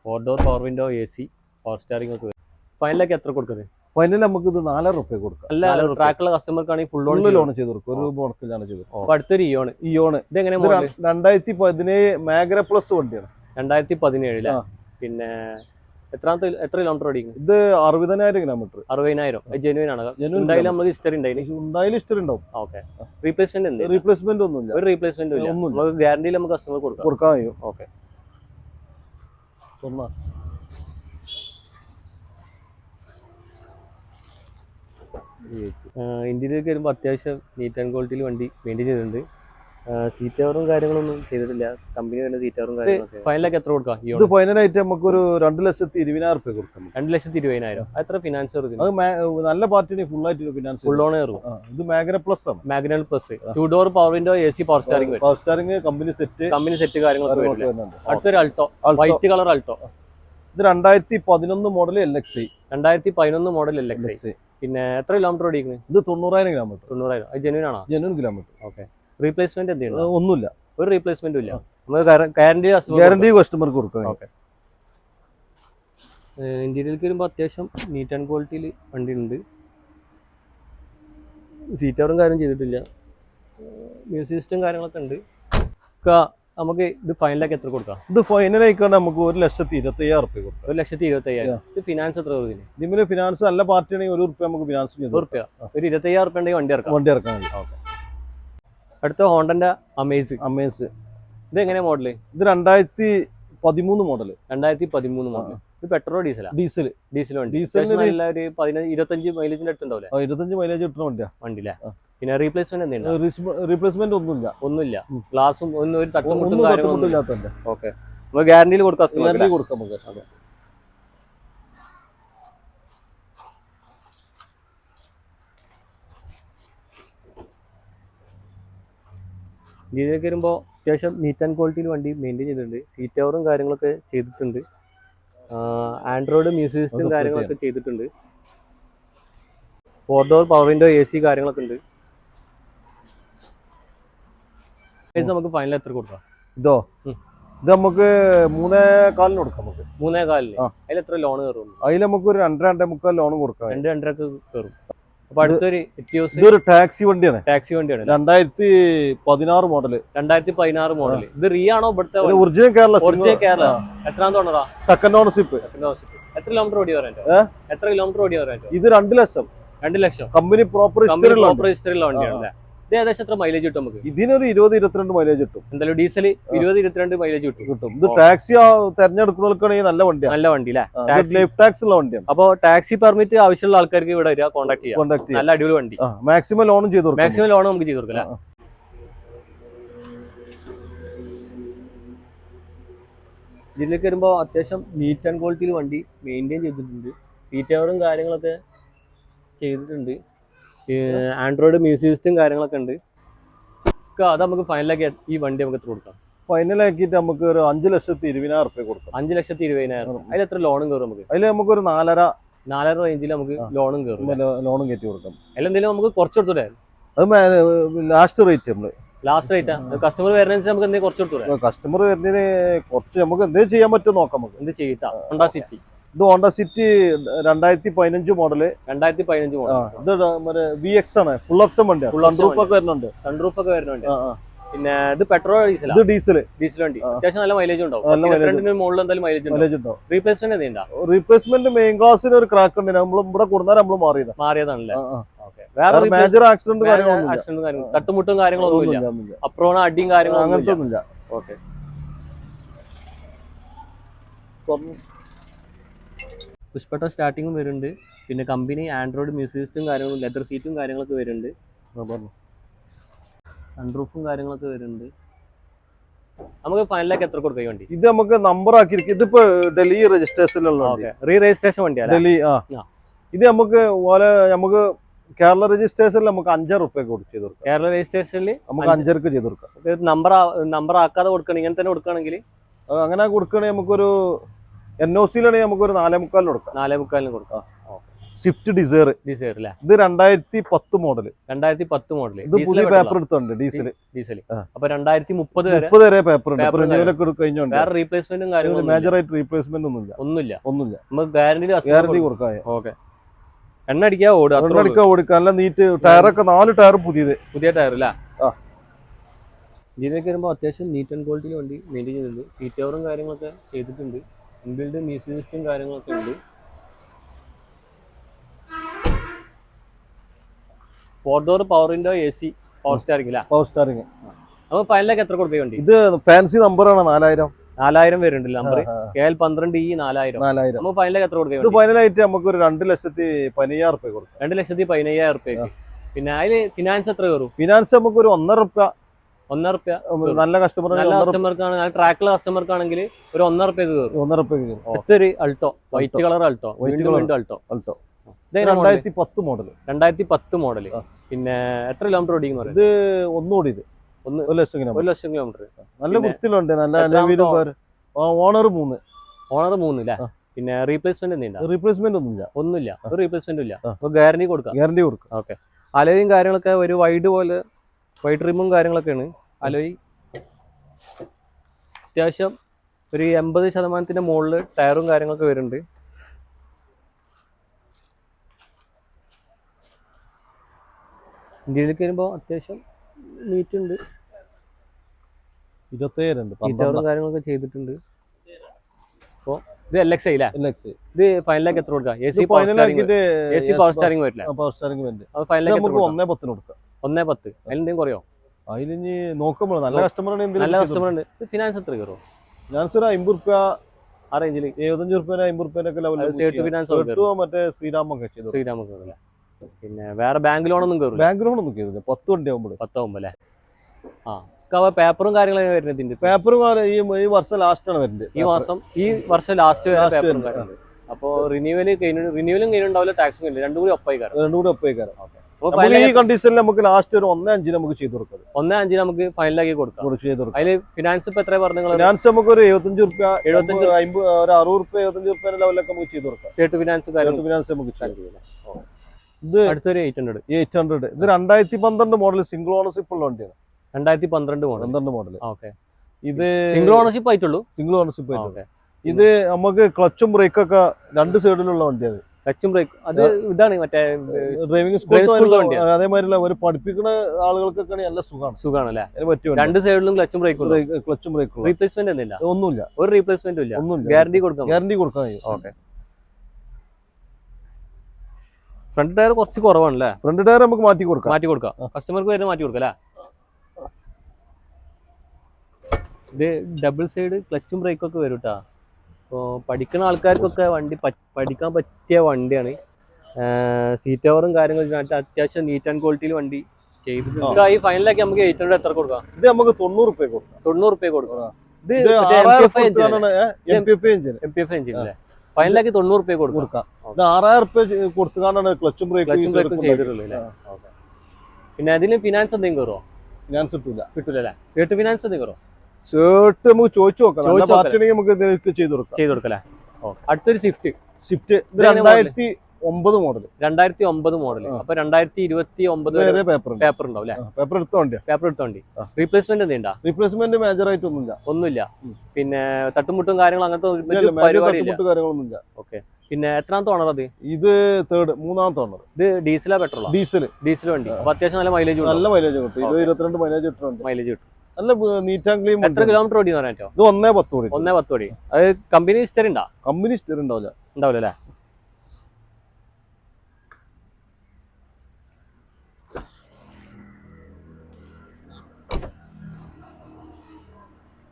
Four door power window A C power steering ഒക്കെ വരും ഫൈനലൊക്കെ എത്ര കൊടുക്കുന്നത് ഫൈനൽ നമുക്ക് ഇത് നാലായിരം റുപ്യ കൊടുക്കാം. അല്ല. ട്രാക്കുള്ള കസ്റ്റമർക്കാണെങ്കിൽ ഫുൾ ഓൺ ലോൺ ചെയ്ത് കൊടുക്കും. ഒരു മുടക്കിലാണ് ചെയ്ത് കൊടുക്കും അടുത്തൊരു ഇതെങ്ങനെ ഇത് എങ്ങനെ രണ്ടായിരത്തി പതിനേഴ് മേഗ്ര പ്ലസ് വണ്ടിയാണ്. രണ്ടായിരത്തി പതിനേഴിൽ. പിന്നെ എത്രാമത്തെ എത്ര കിലോമീറ്റർ ഓടിക്കും ഇത് അറുപതിനായിരം കിലോമീറ്റർ അറുപതിനായിരം. ജെനുവിൻ ആണ്. ഹിസ്റ്ററി ഉണ്ടായില്ല ഉണ്ടായാലും ഹിസ്റ്ററി ഉണ്ടാവും ഓക്കെ റീപ്ലേസ്മെന്റ് എന്ത്? റീപ്ലേസ്മെന്റ് ഒന്നുമില്ല. ഒരു റീപ്ലേസ്മെന്റ് ഇല്ല. നമുക്ക് ഗ്യാരണ്ടിയിൽ നമുക്ക് കസ്റ്റമർ കൊടുക്കാം. കൊടുക്കാൻ കഴിയും. ഓക്കെ ഇന്ത്യയിലേക്ക് വരുമ്പോൾ അത്യാവശ്യം നീറ്റ് ആൻഡ് ക്വാളിറ്റിയിൽ വണ്ടി മെയിന്റെയിൻ ചെയ്തിട്ടുണ്ട്. സീറ്റ് കവറും കാര്യങ്ങളൊന്നും ചെയ്തിട്ടില്ല. കമ്പനി തന്നെ സീറ്റ് കവറും കാര്യങ്ങളൊക്കെ. ഫൈനലൊക്കെ എത്ര കൊടുക്കാം? ഇത് ഫൈനലായിട്ട് നമുക്ക് ഒരു രണ്ട് ലക്ഷത്തി ഇരുപതിനായിരം റുപ്യ കൊടുക്കാം രണ്ട് ലക്ഷത്തി ഇരുപതിനായിരം. എത്ര ഫിനാൻസ് അത് നല്ല പാർട്ടിന് ഫുൾ ആയിട്ട് ഫിനാൻസ് ഫുൾ ഓൺ കയറും. ഇത് മാഗ്ന പ്ലസ് ആണ്. Magna plus two door power window A C power steering power steering company set company set കാര്യങ്ങളൊക്കെ അടുത്തൊരു അൾട്ടോ വൈറ്റ് കളർ അൾട്ടോ ഇത് രണ്ടായിരത്തി പതിനൊന്ന് മോഡൽ എൽ എക്സ് രണ്ടായിരത്തി പതിനൊന്ന് മോഡൽ എൽ എക്സ് പിന്നെ എത്ര കിലോമീറ്റർ ഓടിക്കുന്നത് ഇത് തൊണ്ണൂറായിരം കിലോമീറ്റർ തൊണ്ണൂറായിരം. ജെനുവിൻ ആണോ? ജനുവൻ കിലോമീറ്റർ ഓക്കെ റീപ്ലേസ്മെന്റ് എന്തെങ്കിലും ഒന്നുമില്ല. ഒരു റീപ്ലേസ്മെന്റും ഇല്ല. ഗ്യാരണ്ടി ഗ്യാരണ്ടി കസ്റ്റമർക്ക് കൊടുക്കാം ഓക്കെ വരുമ്പോൾ അത്യാവശ്യം നീറ്റ് ആൻഡ് ക്വാളിറ്റിയിൽ വണ്ടി ഉണ്ട് സീറ്റ് അവറും കാര്യം ചെയ്തിട്ടില്ല. മ്യൂസിക് സിസ്റ്റം കാര്യങ്ങളൊക്കെ ഉണ്ട്. നമുക്ക് ഇത് ഫൈനലാക്കി എത്ര കൊടുക്കാം? ഇത് ഫൈനലായിക്കൊണ്ട് നമുക്ക് ഒരു ലക്ഷത്തി ഇരുപത്തി അയ്യായിരം റുപ്യ കൊടുക്കാം. ഒരു ലക്ഷത്തി ഇരുപത്തി അയ്യായിരം ഇത് ഫിനാൻസ് എത്ര കൊടുക്കുന്നു ഇതിന്? ഫിനാൻസ് നല്ല പാർട്ടി ആണെങ്കിൽ ഒരു റുപ്യ നമുക്ക് ഫിനാൻസ് ഒരു റുപ്യ ഒരു ഇരുപത്തി അയ്യായിരം റുപ്യ ഉണ്ടെങ്കിൽ വണ്ടി ഇറക്കാം. വണ്ടി ഇറക്കാൻ കഴിയും അടുത്ത ഹോണ്ടന്റെ അമേസ്. അമേസ്. ഇത് എങ്ങനെ മോഡൽ ഇത് രണ്ടായിരത്തി പതിമൂന്ന് മോഡൽ രണ്ടായിരത്തി പതിമൂന്ന് മോഡൽ ഇത് പെട്രോൾ ഡീസലാ ഡീസൽ ഡീസൽ വണ്ടി. ഡീസലിന് അത്യാവശ്യം നല്ല ഒരു പതിനഞ്ച് ഇരുപത്തഞ്ച് മൈലേജിന്റെ അടുത്തുണ്ടാവില്ലേ? ഇരുപത്തഞ്ച് മൈലേജ് കിട്ടുന്ന വണ്ടിയാ. വണ്ടിയില്ലേ. പിന്നെ റീപ്ലേസ്മെന്റ് എന്തെങ്കിലും റീപ്ലേസ്മെന്റ് ഒന്നുമില്ല. ഒന്നുമില്ല. ഗ്ലാസും ഒന്നും ഒരു കാര്യങ്ങളൊന്നും ഓക്കെ നമുക്ക് ഗ്യാരണ്ടിയിൽ കൊടുക്കാം ഗ്യാരണ്ടി കൊടുക്കാം നമുക്ക്. ഇതിലേക്ക് വരുമ്പോൾ അത്യാവശ്യം നീറ്റ് ആൻഡ് ക്വാളിറ്റിയിൽ വണ്ടി മെയിന്റെയിൻ ചെയ്തിട്ടുണ്ട്. സീറ്റ് കവറും കാര്യങ്ങളൊക്കെ ചെയ്തിട്ടുണ്ട്. ആൻഡ്രോയിഡ് മ്യൂസിക് സിസ്റ്റം കാര്യങ്ങളൊക്കെ ചെയ്തിട്ടുണ്ട്. Four door power window A C കാര്യങ്ങളൊക്കെ ഉണ്ട്. നമുക്ക് ഫൈനൽ എത്ര കൊടുക്കാം? ഇതോ? ഇത് നമുക്ക് മൂന്നേ കാലിന് കൊടുക്കാം നമുക്ക്. മൂന്നേ കാലിന്. അതിൽ എത്ര ലോൺ കയറും? അതിൽ നമുക്ക് ഒരു രണ്ടര രണ്ടേ മുക്കാൽ ലോൺ കൊടുക്കാം. രണ്ട് രണ്ടരക്ക് കയറും. ഇതൊരു ടാക്സി വണ്ടിയാണ്. ടാക്സി വണ്ടിയാണ് രണ്ടായിരത്തി പതിനാറ് മോഡൽ രണ്ടായിരത്തി പതിനാറ് മോഡൽ ഇത് റീ ആണോ ഇവിടുത്തെ ഒറിജിനൽ കേരള ഒറിജിനൽ കേരള എത്രാം തോന്നറാ സെക്കൻഡ് ഓണർഷിപ്പ് എത്ര കിലോമീറ്റർ ഓടി വരാൻ എത്ര കിലോമീറ്റർ ഓടി വരാൻ ഇത് രണ്ട് ലക്ഷം. രണ്ട് ലക്ഷം. കമ്പനി പ്രോപ്പർ ഹിസ്റ്ററി ഉള്ള പ്രോപ്പർ ഹിസ്റ്ററിയുള്ള വണ്ടിയാണ് അല്ലേ? ഇത് ഏകദേശം എത്ര മൈലേജ് കിട്ടും നമുക്ക്? ഇതിനൊരു ഇരുപത് ഇരുപത്തിരണ്ട് മൈലേജ് കിട്ടും. എന്തായാലും ഡീസൽ ഇരുപത് ഇരുപത്തിരണ്ട് മൈലേജ് കിട്ടും. കിട്ടും. ഇത് ടാക്സി തെരഞ്ഞെടുക്കുന്നവർക്കാണെങ്കിൽ നല്ല വണ്ടിയാണ് നല്ല വണ്ടി അല്ലേ ടാക്സി. ഉള്ള വണ്ടിയാണ്. അപ്പൊ ടാക്സി പെർമിറ്റ് ആവശ്യമുള്ള ആൾക്കാർക്ക് ഇവിടെ വരിക കോൺടാക്ട് ചെയ്യാം നല്ല അടിപൊളി വണ്ടി. മാക്സിമം ലോണും ചെയ്തു കൊടുക്കും. മാക്സിമം ലോൺ നമുക്ക് ചെയ്തു കൊടുക്കാം. ഇതിലേക്ക് വരുമ്പോൾ അത്യാവശ്യം നീറ്റ് ആൻഡ് ക്വാളിറ്റിയിൽ വണ്ടി മെയിന്റെയിൻ ചെയ്തിട്ടുണ്ട്. സീറ്റ് കവറും കാര്യങ്ങളൊക്കെ ചെയ്തിട്ടുണ്ട്. ആൻഡ്രോയിഡ് മ്യൂസിക് സിസ്റ്റം കാര്യങ്ങളൊക്കെ ഉണ്ട്. അത് നമുക്ക് ഫൈനലാക്കി ഈ വണ്ടി നമുക്ക് എത്ര കൊടുക്കാം? ഫൈനലാക്കിയിട്ട് നമുക്ക് ഒരു അഞ്ച് ലക്ഷത്തി ഇരുപതിനായിരം റുപ്യ കൊടുക്കാം. അഞ്ച് ലക്ഷത്തി ഇരുപതിനായിരം അതിൽ എത്ര ലോണും കയറും നമുക്ക്? അതിൽ നമുക്ക് ഒരു നാലര നാലര റേഞ്ചിൽ നമുക്ക് ലോണും കയറും ലോണും കയറ്റി കൊടുക്കാം. അതിലെന്തെങ്കിലും നമുക്ക് കുറച്ച് കൊടുത്തൂടെ? അത് ലാസ്റ്റ് റേറ്റ് നമ്മൾ. ലാസ്റ്റ് റേറ്റാ കസ്റ്റമർ വരുന്നതിന് നമുക്ക് എന്തെങ്കിലും കുറച്ച് കൊടുത്തൂടെ? കസ്റ്റമർ വരുന്നതിന് കുറച്ച് നമുക്ക് എന്തെങ്കിലും ചെയ്യാൻ പറ്റും നോക്കാം നമുക്ക്. എന്ത് ചെയ്താ? ഹോണ്ടാ സിറ്റി ഇത് ഹോണ്ട സിറ്റി രണ്ടായിരത്തി പതിനഞ്ച് മോഡൽ. രണ്ടായിരത്തി പതിനഞ്ച് മോഡൽ ഇത് മറ്റേ വി എക്സ് ആണ്. ഫുൾ ഓപ്ഷൻ വണ്ടി സൺറൂഫ് ഒക്കെ വരുന്നുണ്ട്. സൺറൂഫ് ഒക്കെ വരുന്നുണ്ട്. പിന്നെ ഇത് പെട്രോൾ ഡീസൽ ഇത് ഡീസൽ ഡീസൽ വണ്ടി. അത്യാവശ്യം നല്ല മൈലേജ് ഉണ്ടാവും. മുകളിൽ എന്തായാലും മൈലേജ് മൈലേജ് ഉണ്ടാവും. റീപ്ലേസ്മെന്റ് റീപ്ലേസ്മെന്റ് മെയിൻ ക്ലാസ്സിന് ഒരു ക്രാക്ക് ഉണ്ട്. നമ്മൾ ഇവിടെ കൊടുത്താൽ നമ്മൾ മാറിയത്. മാറിയതാണല്ലേ. വേറെ മേജർ ആക്സിഡന്റ് കാര്യങ്ങളൊന്നും തട്ടുമുട്ടും കാര്യങ്ങളൊന്നും ഇല്ല അപ്രോണ അടിയും കാര്യങ്ങളൊന്നും അങ്ങനത്തെ ഒന്നുമില്ല. ഓക്കെ പുഷ്പട്ട സ്റ്റാർട്ടിങ്ങും വരുന്നുണ്ട്. പിന്നെ കമ്പനി ആൻഡ്രോയിഡ് മ്യൂസിസ്റ്റും സിസ്റ്റം കാര്യങ്ങളും ലെതർ സീറ്റും കാര്യങ്ങളൊക്കെ വരുന്നുണ്ട്. സൺറൂഫും കാര്യങ്ങളൊക്കെ വരുന്നുണ്ട്. നമുക്ക് ഫൈനലാക്കി എത്ര കൊടുക്കുക വണ്ടി? ഇത് നമുക്ക് നമ്പർ ആക്കിയിരിക്കും ഇതിപ്പോ ഡൽഹി രജിസ്ട്രേഷനിലുള്ള റീ രജിസ്ട്രേഷൻ ഡൽഹി ആ. ഇത് നമുക്ക് പോലെ നമുക്ക് കേരള രജിസ്ട്രേഷനിൽ നമുക്ക് അഞ്ചര റുപ്യ കൊടുത്ത് ചെയ്ത് കൊടുക്കാം. കേരള രജിസ്ട്രേഷനിൽ നമുക്ക് അഞ്ചരക്ക് ചെയ്ത് കൊടുക്കാം. നമ്പർ നമ്പർ ആക്കാതെ കൊടുക്കണം ഇങ്ങനെ തന്നെ കൊടുക്കുകയാണെങ്കിൽ അങ്ങനെ കൊടുക്കണമെങ്കിൽ നമുക്കൊരു എൻ ഒ സിയിലാണെങ്കിൽ നമുക്കൊരു നാലേ മുക്കാലിന് കൊടുക്കാം. നാലേ മുക്കാലിന് കൊടുക്കാം സ്വിഫ്റ്റ് ഡിസൈർ ഡിസൈർ അല്ലേ ഇത് രണ്ടായിരത്തി പത്ത് മോഡൽ രണ്ടായിരത്തി പത്ത് മോഡൽ ഇത് പുതിയ പേപ്പർ എടുത്തുണ്ട് ഡീസൽ ഡീസൽ. അപ്പൊ രണ്ടായിരത്തി മുപ്പത് മുപ്പത് വരെ പേപ്പർ ഉണ്ട്. കഴിഞ്ഞോണ്ട് വേറെ റീപ്ലേസ്മെന്റും കാര്യങ്ങളും മേജർ ആയിട്ട് റീപ്ലേസ്മെന്റ് ഒന്നുമില്ല. ഒന്നുമില്ല. ഒന്നുമില്ല. നമുക്ക് ഗ്യാരണ്ടി ഗ്യാരണ്ടി കൊടുക്കാം. ഓക്കെ. എണ്ണ അടിക്കാ ഓടുക എണ്ണ അടിക്കാ ഓടുക്ക. നല്ല നീറ്റ് ടയറൊക്കെ നാല് ടയർ പുതിയത്. പുതിയ ടയർ അല്ലേ. ഇതിനൊക്കെ വരുമ്പോൾ അത്യാവശ്യം നീറ്റ് ആൻഡ് ക്വാളിറ്റിയിൽ വണ്ടി മെയിന്റെയിൻ ചെയ്യുന്നുണ്ട് സീറ്റ് കവറും കാര്യങ്ങളൊക്കെ ചെയ്തിട്ടുണ്ട്. ഇൻബിൽഡ് മ്യൂസിക് സിസ്റ്റം കാര്യങ്ങളൊക്കെ ഉണ്ട്. Four door power window A C power steering അല്ല പവർ സ്റ്റാറിംഗ് അപ്പൊ ഫൈനലൊക്കെ എത്ര കൊടുക്കുക വേണ്ടി? ഇത് ഫാൻസി നമ്പറാണ് നാലായിരം. നാലായിരം വരുന്നുണ്ട് നമ്പർ കെ എൽ പന്ത്രണ്ട് ഇ നാലായിരം. നാലായിരം. നമുക്ക് ഫൈനലൊക്കെ എത്ര കൊടുക്കുക ഇത് ഫൈനലായിട്ട് നമുക്ക് ഒരു രണ്ട് ലക്ഷത്തി പതിനയ്യായിരം റുപ്യ കൊടുക്കാം. രണ്ട് ലക്ഷത്തി പതിനയ്യായിരം റുപ്യ പിന്നെ അതിൽ ഫിനാൻസ് എത്ര കയറും? ഫിനാൻസ് നമുക്ക് ഒരു ഒന്നര റുപ്യ ഒന്നര റുപ്യ നല്ല കസ്റ്റമർ നല്ല കസ്റ്റമർക്കാണ് ട്രാക്കുള്ള കസ്റ്റമർക്കാണെങ്കിൽ ഒരു ഒന്നര റുപ്യക്ക് കയറും ഒന്നര റുപ്യ അടുത്തൊരു Alto white colour Alto. White colour Alto. Alto? രണ്ടായിരത്തി പത്ത് മോഡൽ രണ്ടായിരത്തി പത്ത് മോഡൽ. പിന്നെ എത്ര കിലോമീറ്റർ ഓടിക്കുന്നു ഇത് ഒന്നുകൂടി ഇത്. ഒന്ന് ഒരു ലക്ഷം കിലോമീറ്റർ ഒരു ലക്ഷം കിലോമീറ്റർ നല്ല വൃത്തിയിലുണ്ട് നല്ല ഓണർ മൂന്ന്. ഓണർ മൂന്ന് അല്ലേ പിന്നെ റീപ്ലേസ്മെന്റ് എന്തെങ്കിലും റീപ്ലേസ്മെന്റ് ഒന്നുമില്ല. ഒന്നുമില്ല. ഒരു റീപ്ലേസ്മെന്റ് ഇല്ല. അപ്പോൾ അപ്പൊ ഗ്യാരണ്ടി കൊടുക്കാം. ഗ്യാരണ്ടി കൊടുക്കാം. ഓക്കെ അലയും കാര്യങ്ങളൊക്കെ ഒരു വൈഡ് പോലെ വൈഡ് റിമും കാര്യങ്ങളൊക്കെയാണ്. അലോയി അത്യാവശ്യം ഒരു എൺപത് ശതമാനത്തിന്റെ മുകളിൽ ടയറും കാര്യങ്ങളൊക്കെ വരുന്നുണ്ട്. ഇന്ത്യയിലേക്ക് വരുമ്പോൾ അത്യാവശ്യം നീറ്റ് ഉണ്ട്. ഇരുപത്തേഴുണ്ട് സീറ്റ് കാര്യങ്ങളൊക്കെ ചെയ്തിട്ടുണ്ട്. അപ്പോൾ ഇത് എൽ എക്സ് ഇത് ഫൈനലാക്കി എത്ര കൊടുക്കാം? എ സി പവർ സ്റ്റാറിംഗ് വരില്ല? പവർ സ്റ്റാറിംഗ് വരില്ല അത് ഫൈനലാക്കി നമുക്ക് ഒന്നേ പത്തിന് കൊടുക്കാം. ഒന്നേ പത്ത്. അതിലെന്തെങ്കിലും കുറയോ? അതിലിനി നോക്കുമ്പോൾ നല്ല കസ്റ്റമർ നല്ല കസ്റ്റമർ ഉണ്ട്. ഇത് ഫിനാൻസ് എത്ര കയറും? ഞാൻ സാർ അമ്പത് റുപ്യ. ആ റേഞ്ചിൽ എഴുപത്തഞ്ച് റുപ്യ അമ്പത് റുപ്യന്റെ ഫിനാൻസ് ഒക്കെ ലെവലിൽ മറ്റേ ശ്രീരാമൊക്കെ ചെയ്തു? ശ്രീരാമൊക്കെ കയറില്ല പിന്നെ വേറെ ബാങ്ക് ലോണൊന്നും കയറും ബാങ്ക് ലോൺ ഒന്നും ചെയ്തില്ല പത്ത് വണ്ടി ആകുമ്പോൾ പത്താവുമ്പോൾ അല്ലേ? ആ. പേപ്പറും കാര്യങ്ങളും വരുന്നത് പേപ്പറും ഈ ഈ വർഷം ലാസ്റ്റ് ആണ് വരുന്നത്. ഈ മാസം ഈ വർഷം ലാസ്റ്റ് വരെ പേപ്പറും അപ്പോൾ റിന്യൂവൽ റിന്യൂവലും കഴിഞ്ഞുണ്ടാവില്ല ടാക്സും കഴിഞ്ഞു രണ്ടും കൂടി ഒപ്പായി കയറും. രണ്ടും കൂടി ഒപ്പേക്കാരം അപ്പോൾ നമുക്ക് ഈ കണ്ടീഷനിൽ നമുക്ക് ലാസ്റ്റ് ഒരു ഒന്നേ അഞ്ചിന് നമുക്ക് ചെയ്ത് കൊടുക്കാം ഒന്നേ അഞ്ചിന് നമുക്ക് ഫൈനലാക്കി കൊടുക്കാം. കൊടുത്ത് ചെയ്ത് കൊടുക്കാം. അതിൽ ഫിനാൻസ് ഇപ്പൊ എത്ര പറഞ്ഞു നിങ്ങൾ ഫിനാൻസ് നമുക്ക് ഒരു എഴുപത്തഞ്ച് റുപ്യ എഴുപത്തഞ്ച് അമ്പത് ഒരു അറുപത് റുപ്യ എഴുപത്തഞ്ച് റുപ്യ ലെവലൊക്കെ നമുക്ക് ചെയ്ത് കൊടുക്കാം. സ്റ്റേറ്റ് ഫിനാൻസ് ഫിനാൻസ് നമുക്ക് ഇത് അടുത്തൊരു എയ്റ്റ് ഹൺഡ്രഡ് എയ്റ്റ് ഹൺഡ്രഡ് ഇത് രണ്ടായിരത്തി പന്ത്രണ്ട് മോഡൽ സിംഗിൾ ഓണർഷിപ്പ് ഉള്ള വണ്ടിയാണ്. രണ്ടായിരത്തി പന്ത്രണ്ട് മോഡൽ പന്ത്രണ്ട് മോഡൽ ഓക്കെ ഇത് സിംഗിൾ ഓണർഷിപ്പ് ആയിട്ടുള്ളൂ? സിംഗിൾ ഓണർഷിപ്പ് ആയിട്ടുള്ളൂ. ഇത് നമുക്ക് ക്ലച്ചും ബ്രേക്കൊക്കെ രണ്ട് സൈഡിലുള്ള വണ്ടിയാണ്. ക്ലച്ചും ബ്രേക്ക് അത് ഇതാണ് മറ്റേ ഡ്രൈവിംഗ് സ്കൂൾ. അതേമാതിരി ഒരു പഠിപ്പിക്കുന്ന ആളുകൾക്കൊക്കെ നല്ല സുഖമാണ് സുഖമാണ് അല്ലേ പറ്റും രണ്ട് സൈഡിലും ക്ലച്ചും ബ്രേക്കും ക്ലച്ചും ബ്രേക്കും റീപ്ലേസ്മെന്റ് ഒന്നുമില്ല. ഒന്നുമില്ല. ഒരു റീപ്ലേസ്മെന്റ് ഇല്ല. ഒന്നുമില്ല. ഗ്യാരണ്ടി കൊടുക്കാം ഗ്യാരണ്ടി കൊടുക്കാൻ കഴിയും. ഓക്കെ ഫ്രണ്ട് ടയർ കുറച്ച് കുറവാണല്ലേ? ഫ്രണ്ട് ടയർ നമുക്ക് മാറ്റി കൊടുക്കാം. മാറ്റി കൊടുക്കാം. കസ്റ്റമർക്ക് വരുന്ന മാറ്റി കൊടുക്കാം അല്ലേ? ഇത് ഡബിൾ സൈഡ് ക്ലച്ചും ബ്രേക്കും ഒക്കെ വരും കേട്ടോ അപ്പോൾ പഠിക്കുന്ന ആൾക്കാർക്കൊക്കെ വണ്ടി പഠിക്കാൻ പറ്റിയ വണ്ടിയാണ്. സീറ്റ് ഓവറും കാര്യങ്ങളും അത്യാവശ്യം നീറ്റ് ആൻഡ് ക്വാളിറ്റിയിൽ വണ്ടി ചെയ്തിട്ടുണ്ട്. ഈ ഫൈനലാക്കി നമുക്ക് എയ്റ്റ് ഹൺഡ്രഡ് എത്ര കൊടുക്കാം? ഇത് നമുക്ക് തൊണ്ണൂറ് റുപ്യ കൊടുക്കാം. തൊണ്ണൂറ് റുപ്യ കൊടുക്കാം ഇത് എം പി എഫ് എഞ്ചിന് എം പി എഫ് എഞ്ചിൻ അല്ലേ? ഫൈനലാക്കി തൊണ്ണൂറ് റുപ്യ കൊടുക്കാം. ഇത് ആറായിരം റുപ്യ കൊടുത്തുകൊണ്ടാണ് ക്ലച്ചും ബ്രേക്കും ബ്രേക്കും പിന്നെ അതിന് ഫിനാൻസ് എന്തെങ്കിലും കയറുമോ ഫിനാൻസ് കിട്ടൂല. കിട്ടില്ല അല്ലേ ഫിനാൻസ് എന്തെങ്കിലും കയറുമോ ഷർട്ട് നമുക്ക് ചോദിച്ചു നോക്കാം. നമുക്ക് ഇതിലേക്ക് ചെയ്ത് കൊടുക്കാം. ചെയ്ത് കൊടുക്കല്ലേ അടുത്തൊരു സ്വിഫ്റ്റ് സ്വിഫ്റ്റ് രണ്ടായിരത്തി ഒമ്പത് മോഡൽ രണ്ടായിരത്തി ഒമ്പത് മോഡൽ. അപ്പൊ രണ്ടായിരത്തി ഇരുപത്തി ഒമ്പത് വരെ പേപ്പർ പേപ്പർ ഉണ്ടാവും അല്ലേ? പേപ്പർ എടുത്തോണ്ട് പേപ്പർ എടുത്തോണ്ട്. റീപ്ലേസ്മെന്റ് എന്തുണ്ടാ? റീപ്ലേസ്മെന്റ് മേജർ ആയിട്ട് ഒന്നുമില്ല. ഒന്നുമില്ല പിന്നെ തട്ടുമുട്ടും കാര്യങ്ങളും അങ്ങനത്തെ കാര്യങ്ങളൊന്നുമില്ല. ഓക്കെ പിന്നെ എത്രാമത്തെ ഓണർ അത്? ഇത് തേർഡ് മൂന്നാമത്തെ ഓണർ ഇത് ഡീസലാ പെട്രോളാ ഡീസൽ ഡീസൽ വണ്ടി. അപ്പൊ അത്യാവശ്യം നല്ല മൈലേജ് നല്ല മൈലേജ് കിട്ടും. ഇരുപത്തിരണ്ട് മൈലേജ് കിട്ടും മൈലേജ് കിട്ടും. നല്ല നീറ്റ് ആൻഡ് ക്ലീൻ എത്ര കിലോമീറ്റർ ഓടി പറയാൻ ഇത് ഒന്നേ പത്ത് ഓടി. ഒന്നേ പത്ത് ഓടി. അത് കമ്പനി ഹിസ്റ്ററി ഉണ്ടോ കമ്പനി സ്റ്റെയർ ഉണ്ടാവില്ല ഉണ്ടാവില്ല അല്ലേ?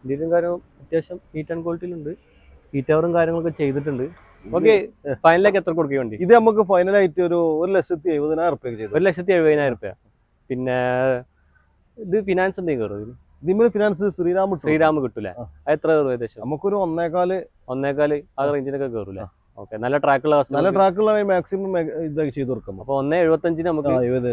ഇന്ത്യയിലും കാര്യവും അത്യാവശ്യം നീറ്റ് ആൻഡ് ക്വാളിറ്റിയിലുണ്ട് സീറ്റ് കവറും കാര്യങ്ങളൊക്കെ ചെയ്തിട്ടുണ്ട്. ഓക്കെ ഫൈനലേക്ക് എത്ര കൊടുക്കുക വേണ്ടി? ഇത് നമുക്ക് ഫൈനലായിട്ട് ഒരു ഒരു ലക്ഷത്തി എഴുപതിനായിരം റുപ്യ ചെയ്തു. ഒരു ലക്ഷത്തി എഴുപതിനായിരം റുപ്യ പിന്നെ ഇത് ഫിനാൻസ് എന്തെങ്കിലും കയറും ഇതിന് ഇതിന് ഫിനാൻസ് ശ്രീരാമ ശ്രീരാമ കിട്ടൂല? എത്ര കയറും ഏകദേശം? നമുക്കൊരു ഒന്നേകാൽ ഒന്നേക്കാൽ ആ റേഞ്ചിനൊക്കെ കയറൂല ഓക്കെ നല്ല ട്രാക്കുള്ള നല്ല ട്രാക്കുള്ള മാക്സിമം ഇതൊക്കെ ചെയ്ത് കൊടുക്കും അപ്പൊ ഒന്നേ എഴുപത്തഞ്ചിന് നമുക്ക് എഴുപത്.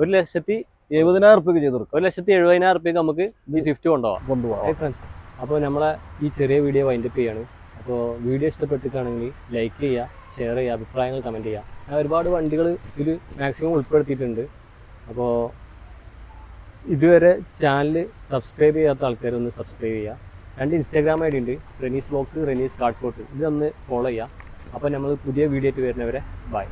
ഒരു ലക്ഷത്തി എഴുപതിനായിരം റുപ്യക്ക് ചെയ്ത് കൊടുക്കും. ഒരു ലക്ഷത്തി എഴുപതിനായിരം റുപ്യക്ക് നമുക്ക് ഈ സ്വിഫ്റ്റ് കൊണ്ടുപോകാം കൊണ്ടുപോകാം അപ്പൊ ഫ്രണ്ട്സ് അപ്പോൾ നമ്മളെ ഈ ചെറിയ വീഡിയോ വൈൻഡപ്പ് ചെയ്യാണ്. അപ്പോൾ വീഡിയോ ഇഷ്ടപ്പെട്ടിട്ടാണെങ്കിൽ ലൈക്ക് ചെയ്യുക ഷെയർ ചെയ്യുക അഭിപ്രായങ്ങൾ കമന്റ് ചെയ്യുക. ഞാൻ ഒരുപാട് വണ്ടികൾ ഇതിൽ മാക്സിമം ഉൾപ്പെടുത്തിയിട്ടുണ്ട്. അപ്പോൾ ഇതുവരെ ചാനൽ സബ്സ്ക്രൈബ് ചെയ്യാത്ത ആൾക്കാരൊന്ന് സബ്സ്ക്രൈബ് ചെയ്യുക രണ്ട് ഇൻസ്റ്റാഗ്രാം ഐ ഡി ഉണ്ട് റെനീസ് ബോക്സ് റെനീസ് കാർഡ് ഫോട്ട് ഇതൊന്ന് ഫോളോ ചെയ്യുക അപ്പോൾ നമ്മൾ പുതിയ വീഡിയോ ആയിട്ട് വരുന്നവരെ ബൈ